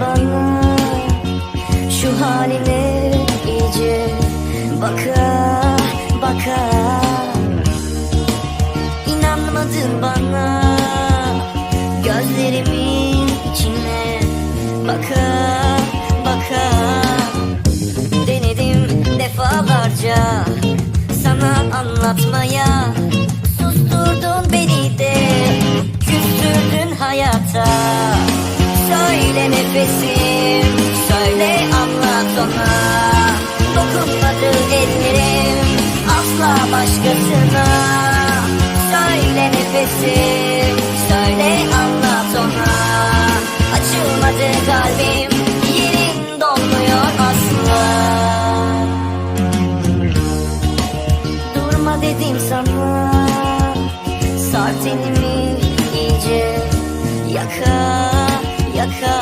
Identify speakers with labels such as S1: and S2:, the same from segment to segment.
S1: bana. Şu haline iyice baka baka. İnanmadın bana. Gözlerimin içine baka baka. Denedim defalarca sana anlatmaya. Susturdun beni de küstürdün hayata ona Dokunmadı ellerim. Asla başkasına. Söyle nefesim söyle anlat ona. Açılmadı kalbim yerin dolmuyor asla. Durma dedim sana. Sar tenimi iyice Yaka yaka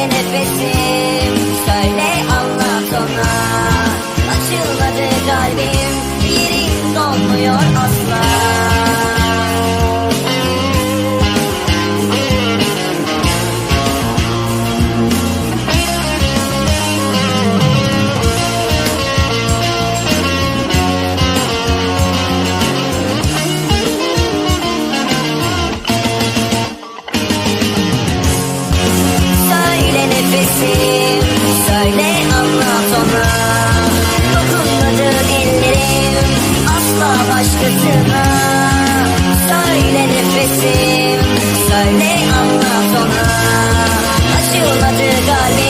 S1: Söyle nefesim. Söyle anlat ona Açılmadı kalbim. Yerin dolmuyor asla Böyle anla sonra Aşılmadı kalbi